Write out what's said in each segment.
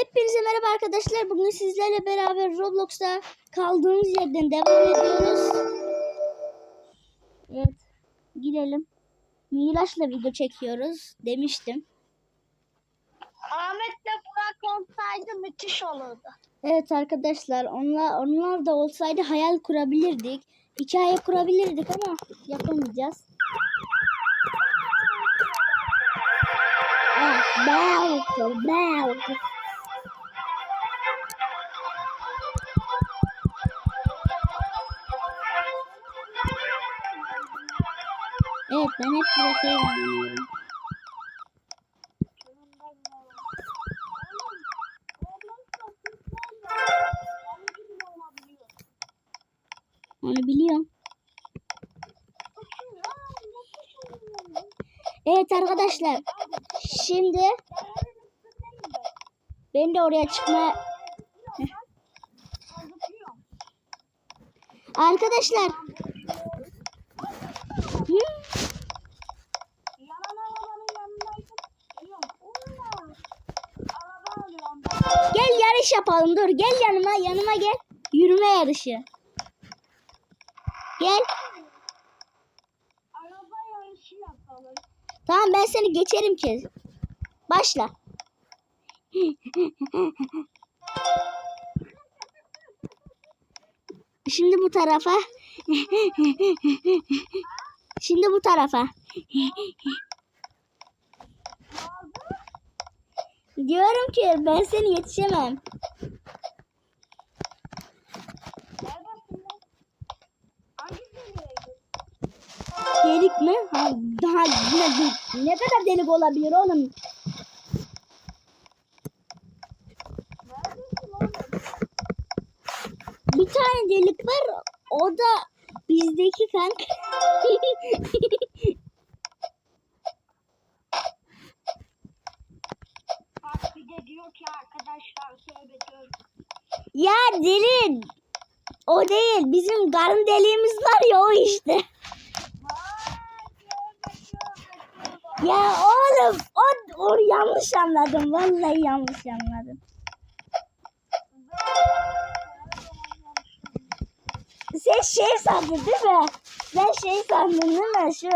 Hepinize merhaba arkadaşlar. Bugün sizlerle beraber Roblox'ta kaldığımız yerden devam ediyoruz. Evet. Girelim. Miraç'la video çekiyoruz demiştim. Ahmet'le Burak olsaydı müthiş olurdu. Evet arkadaşlar onlar onlar da olsaydı hayal kurabilirdik. Hikaye kurabilirdik ama yapamayacağız. Ah. Evet ben oynuyorum. Onu biliyorum. Evet arkadaşlar. Şimdi ben de oraya çıkma Arkadaşlar. Hı? Gel yarış yapalım dur. Gel yanıma yanıma gel. Yürüme yarışı. Gel. Araba yarışı yapalım. Tamam ben seni geçerim ki. Başla. Şimdi bu tarafa. Şimdi bu tarafa. Diyorum ki ben seni yetişemem. Ne, kadar delik olabilir oğlum? Bir tane delik var. O da bizdeki kanka. Ya derin. O değil. Bizim karın deliğimiz var ya o işte. Ya oğlum o, o yanlış anladım. Vallahi yanlış anladım. Sen şey sandın değil mi? Sen şey sandın değil mi? Şu.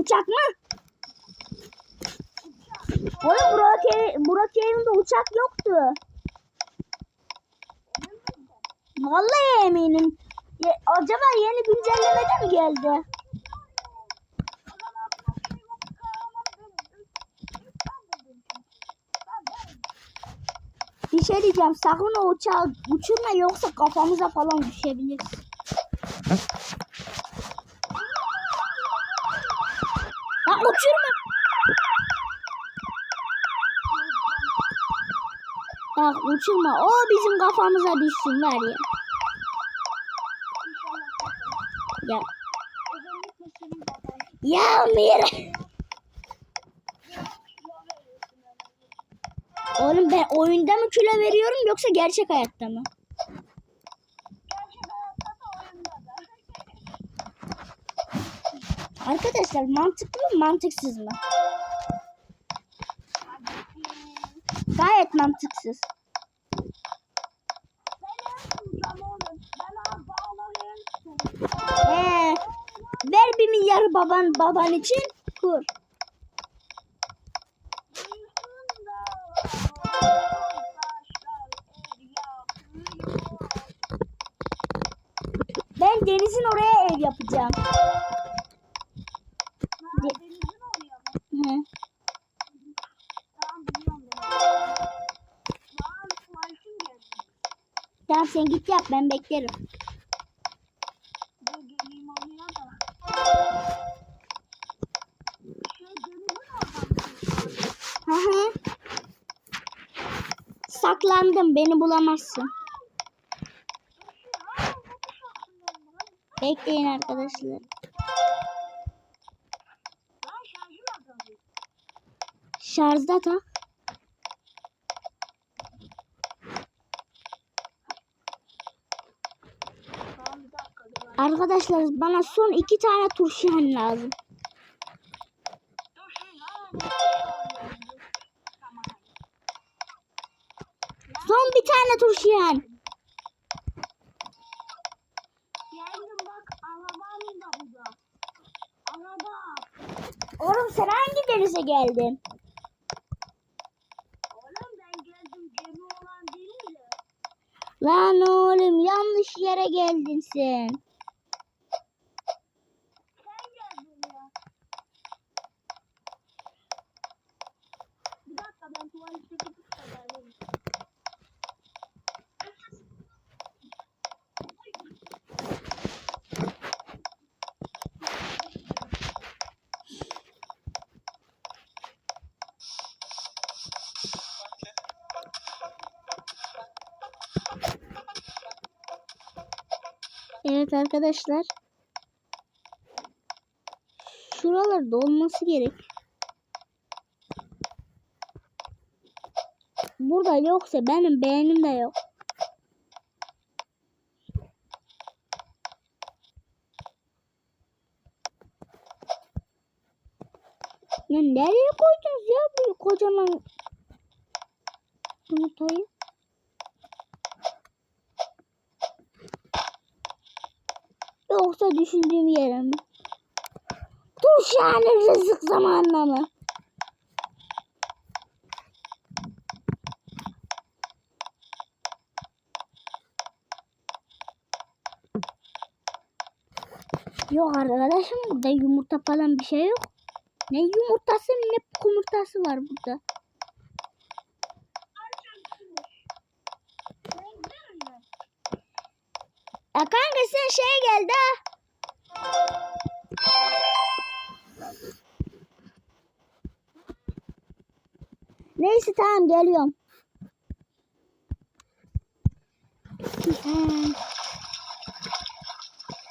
Uçak mı? Oğlum Burak, ev, Burak evinde uçak yoktu. Vallahi eminim. Ya, acaba yeni güncellemede mi geldi? Bir şey diyeceğim. Sakın o uçağı uçurma yoksa kafamıza falan düşebiliriz. Bak uçurma. O bizim kafamıza düşsün var ya. Ya. Ya Mira. Oğlum ben oyunda mı kilo veriyorum yoksa gerçek hayatta mı? Arkadaşlar mantıklı mı mantıksız mı? Gayet mantıksız. Ee, ver bir milyar baban baban için kur. Ben denizin oraya ev yapacağım. Yap ben beklerim. Hı. Saklandım beni bulamazsın. Bekleyin arkadaşlar. Şarjda tak. Arkadaşlar bana son iki tane turşihan lazım. Son bir tane turşihan. Oğlum sen hangi denize geldin? Oğlum ben geldim gemi olan değil de. Lan oğlum yanlış yere geldin. Sen geldin ya. Bir dakika ben tuvalete gidip de geleyim. Evet arkadaşlar. Şuralarda olması gerek. Burada yoksa benim beğenim de yok. Ya nereye koydunuz ya bu kocaman yumurtayı? Yoksa düşündüğüm yere mi? Dur yani rızık zamanına mı? Yok arkadaşım burada yumurta falan bir şey yok. Ne yumurtası ne kumurtası var burada. Ben giderim ben. Ya kanka sen şeye geldi ha. Neyse tamam geliyorum.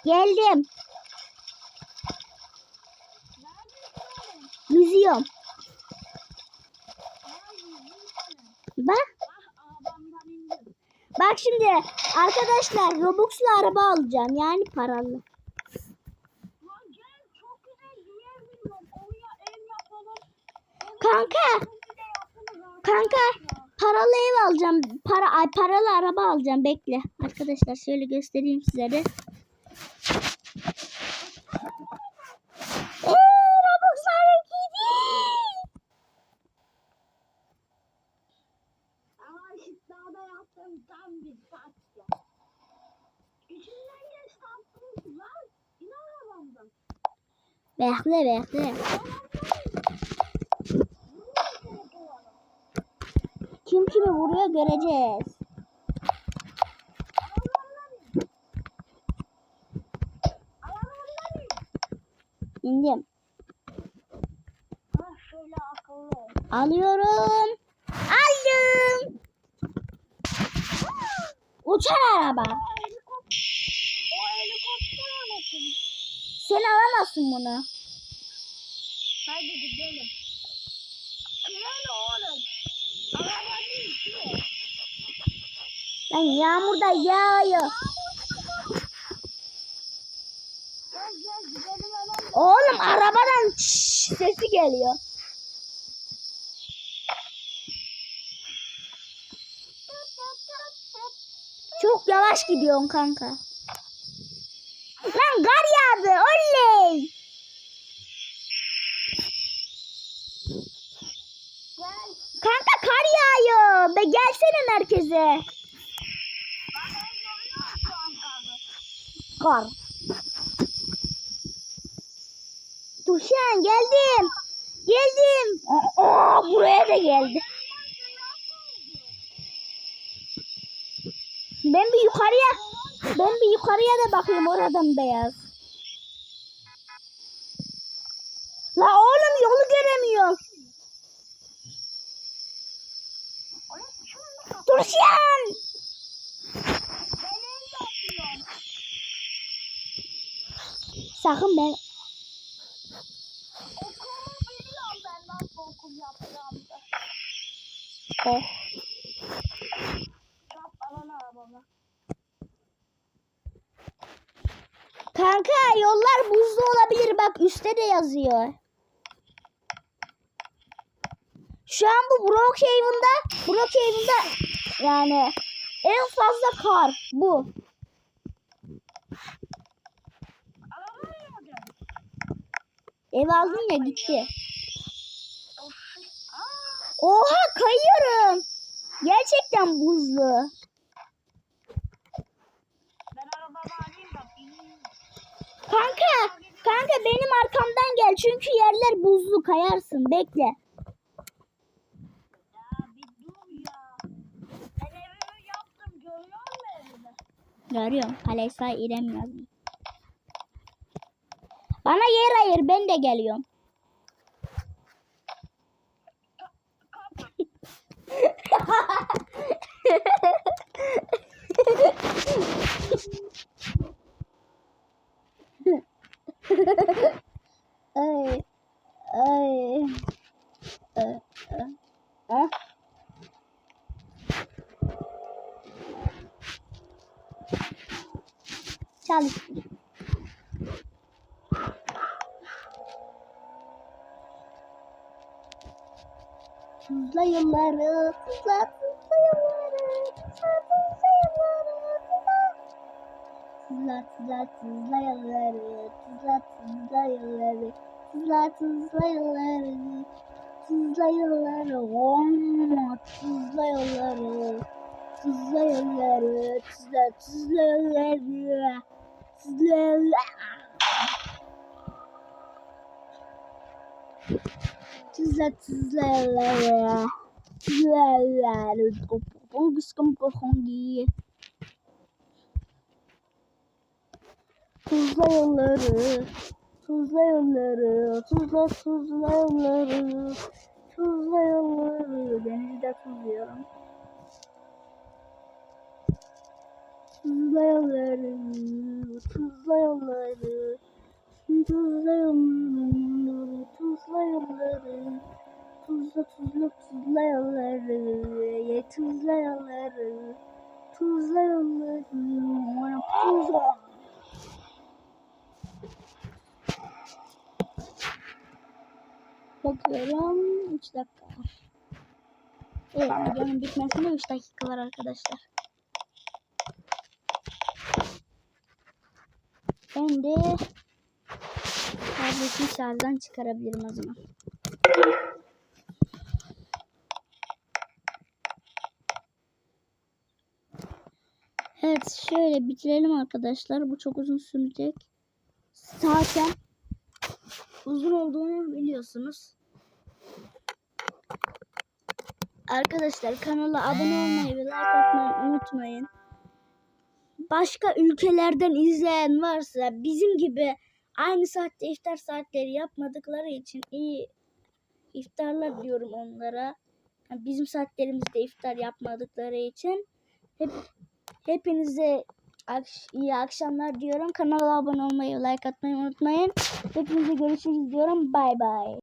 Geldim. Yüzüyorum. Bak. Ah arabamdan indim. Bak şimdi arkadaşlar Robux'lu araba alacağım. Yani paralı. Kanka, kanka paralı ev alacağım. Para ay paralı araba alacağım. Bekle. Arkadaşlar şöyle göstereyim size de. Tam bir saat ya. İçinden geç tatlım lan. İn arabamdan. Bekle bekle. Kim kimi vuruyor göreceğiz. İndim. Alıyorum. Aldım. Uçan araba. O helikopter. Anasını. Sen alamazsın bunu. Hadi gidelim. Nerede oğlum? Araba değil ki. Lan yağıyor. Gel gidelim hemen. Oğlum arabadan şşş sesi geliyor. Çok yavaş gidiyorsun kanka. Lan kar yağdı. Oley. Kanka kar yağıyor. Be gelsene merkeze. Kar. Tuşan geldim. Geldim. Aa, buraya da geldi. Ben bir yukarıya ben bir yukarıya da bakayım oradan beyaz. La oğlum yolu göremiyorum. Turşan. Sakın ben oh. Alan. Kanka yollar buzlu olabilir bak üstte de yazıyor. Şu an bu Brookhaven'da Brookhaven'da yani en fazla kar bu. Ev aldın ya gitti. Oha kayıyorum. Gerçekten buzlu. ben arabamı alayım da bineyim. Kanka, kanka benim arkamdan gel çünkü yerler buzlu kayarsın. Bekle. Görüyorum. Kalesa İrem yazmış. Bana yer ayır ben de geliyorum. Tuzla. Tuzla tuzla yılları, tuzla tuzla yılları, tuzla tuzla yılları, tuzla yılları, oh, tuzla yılları, tuzla yılları, tuzla tuzla yılları, tuzla yılları. Tuzla tuzla yılları, tuzla yılları, kopungus kompohongi. Tuzla yolları, tuzla yolları, tuzla tuzla yolları, tuzla yolları. Denizde tuzluyorum. Tuzla yolları, tuzla yolları, tuzla yolları, tuzla yolları. Tuzla tuzla tuzla yolları, ye tuzla yolları, tuzla yolları, tuzla. Bakıyorum 3 dakika var. Evet videonun bitmesine 3 dakika var arkadaşlar. Ben de tableti şarjdan çıkarabilirim o zaman. Evet şöyle bitirelim arkadaşlar. Bu çok uzun sürecek. Zaten uzun olduğunu biliyorsunuz. Arkadaşlar kanala abone olmayı ve like atmayı unutmayın. Başka ülkelerden izleyen varsa bizim gibi aynı saatte iftar saatleri yapmadıkları için iyi iftarlar diyorum onlara. Yani bizim saatlerimizde iftar yapmadıkları için hep hepinize iyi akşamlar diyorum. Kanala abone olmayı, like atmayı unutmayın. Hepinize görüşürüz diyorum. Bay bay.